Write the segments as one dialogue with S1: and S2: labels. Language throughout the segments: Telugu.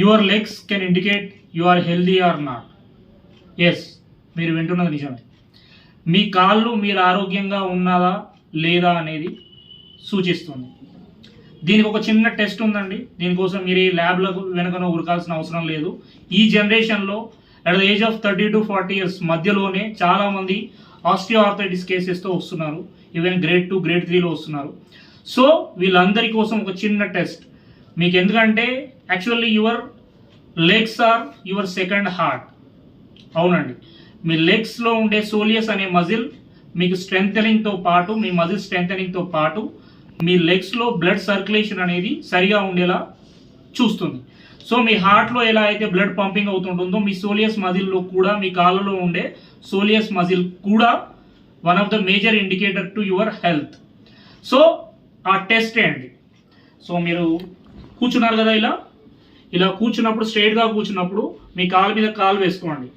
S1: Your legs can indicate you are healthy or not. Yes మీరు వింటున్నది నిజమే. మీ కాళ్ళు మీరు ఆరోగ్యంగా ఉన్నదా లేదా అనేది సూచిస్తుంది. దీనికి ఒక చిన్న టెస్ట్ ఉందండి. దీనికోసం మీరు ఈ ల్యాబ్లకు వెనుకనో ఉరకాల్సిన అవసరం లేదు. ఈ జనరేషన్లో at the age of thirty to forty years మధ్యలోనే చాలామంది ఆస్టియో ఆర్థరైటిస్ కేసెస్తో వస్తున్నారు. ఈవెన్ గ్రేడ్ టూ గ్రేడ్ త్రీలో వస్తున్నారు. సో వీళ్ళందరి కోసం ఒక చిన్న టెస్ట్. మీకు ఎందుకంటే actually your legs are your second heart అవునండి. మీ లెగ్స్లో ఉండే సోలియస్ అనే మజిల్ మీకు స్ట్రెంగ్ పాటు మీ మజిల్ స్ట్రెంథనింగ్తో పాటు మీ లెగ్స్లో బ్లడ్ సర్క్యులేషన్ అనేది సరిగా ఉండేలా చూస్తుంది. సో మీ హార్ట్లో ఎలా అయితే బ్లడ్ పంపింగ్ అవుతుంటుందో మీ సోలియస్ మజిల్లో కూడా మీ కాళ్ళలో ఉండే సోలియస్ మజిల్ కూడా one of the major indicator to your health so ఆ టెస్ట్ అండి సో మీరు కూర్చున్నారు కదా ఇలా? ఇలా కూర్చున్నప్పుడు స్ట్రైట్గా కూర్చున్నప్పుడు మీ కాలు మీద కాలు వేసుకోండి.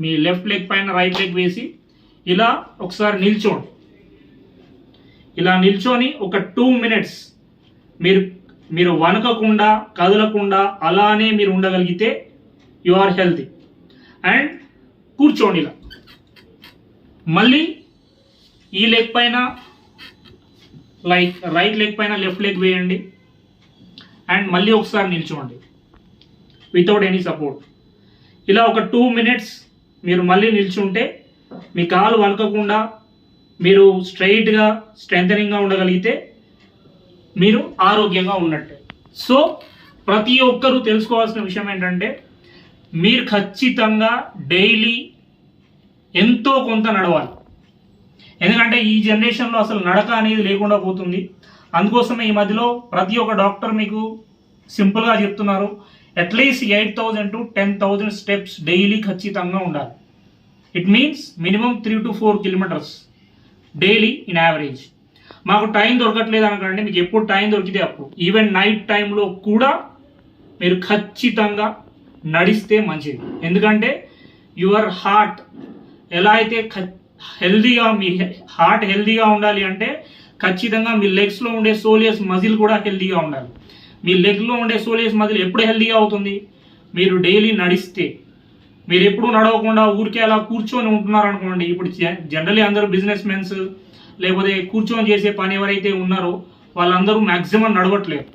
S1: మీ లెఫ్ట్ లెగ్ పైన రైట్ లెగ్ వేసి ఇలా ఒకసారి నిల్చోండి. ఇలా నిల్చొని ఒక టూ మినిట్స్ మీరు మీరు వనకకుండా కదలకుండా అలానే మీరు ఉండగలిగితే యు ఆర్ హెల్తీ అండ్ కూర్చోండి ఇలా. మళ్ళీ ఈ లెగ్ పైన లైక్ రైట్ లెగ్ పైన లెఫ్ట్ లెగ్ వేయండి. అండ్ మళ్ళీ ఒకసారి నిల్చోండి. వితౌట్ ఎనీ సపోర్ట్ ఇలా ఒక టూ మినిట్స్ మీరు మళ్ళీ నిల్చుంటే మీ కాలు వనకకుండా మీరు స్ట్రైట్గా స్ట్రెంథనింగ్గా ఉండగలిగితే మీరు ఆరోగ్యంగా ఉన్నట్టే. సో ప్రతి ఒక్కరూ తెలుసుకోవాల్సిన విషయం ఏంటంటే మీరు ఖచ్చితంగా డైలీ ఎంతో కొంత నడవాలి. ఎందుకంటే ఈ జనరేషన్లో అసలు నడక అనేది లేకుండా పోతుంది. అందుకోసమే ఈ మధ్యలో ప్రతి ఒక్క డాక్టర్ మీకు సింపుల్గా చెప్తున్నారు. At least eight thousand to ten thousand steps daily ఖచ్చితంగా ఉండాలి. It means minimum three to four kilometres daily in average మాకు టైం దొరకట్లేదు అనకండి మీకు ఎప్పుడు టైం దొరికితే అప్పుడు. ఈవెన్ నైట్ టైంలో కూడా మీరు ఖచ్చితంగా నడిస్తే మంచిది. ఎందుకంటే యువర్ హార్ట్ ఎలా అయితే హెల్దీగా మీ హార్ట్ హెల్దీగా ఉండాలి అంటే ఖచ్చితంగా మీ లెగ్స్లో ఉండే సోలియస్ మజిల్ కూడా హెల్దీగా ఉండాలి. మీ లెగ్లో ఉండే సోలియస్ మజిల్ ఎప్పుడు హెల్దీగా అవుతుంది? మీరు డైలీ నడిస్తే మీరు ఎప్పుడు నడవకుండా ఊరికే అలా కూర్చొని ఉంటున్నారు అనుకోండి ఇప్పుడు జనరలీ అందరూ బిజినెస్ మెన్స్ లేకపోతే కూర్చొని చేసే పని ఎవరైతే ఉన్నారో వాళ్ళందరూ మ్యాక్సిమం నడవట్లేదు.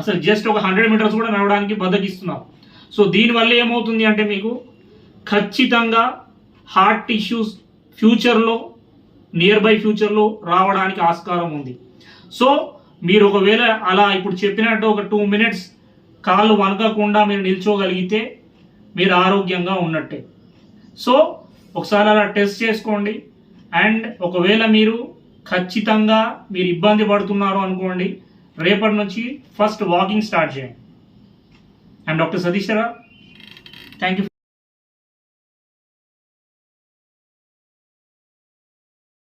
S1: అసలు జస్ట్ ఒక హండ్రెడ్ మీటర్స్ కూడా నడవడానికి బద్దకిస్తున్నారు. సో దీనివల్ల ఏమవుతుంది అంటే మీకు ఖచ్చితంగా హార్ట్ ఇష్యూస్ ఫ్యూచర్లో నియర్ బై ఫ్యూచర్లో రావడానికి ఆస్కారం ఉంది. సో మీరు ఒకవేళ అలా ఇప్పుడు చెప్పినట్టు ఒక టూ మినిట్స్ కాళ్ళు వనకకుండా మీరు నిల్చోగలిగితే మీరు ఆరోగ్యంగా ఉన్నట్టే. సో ఒకసారి అలా టెస్ట్ చేసుకోండి. అండ్ ఒకవేళ మీరు ఖచ్చితంగా మీరు ఇబ్బంది పడుతున్నారు అనుకోండి రేపటి నుంచి ఫస్ట్ వాకింగ్ స్టార్ట్ చేయండి. And doctor Satish thank you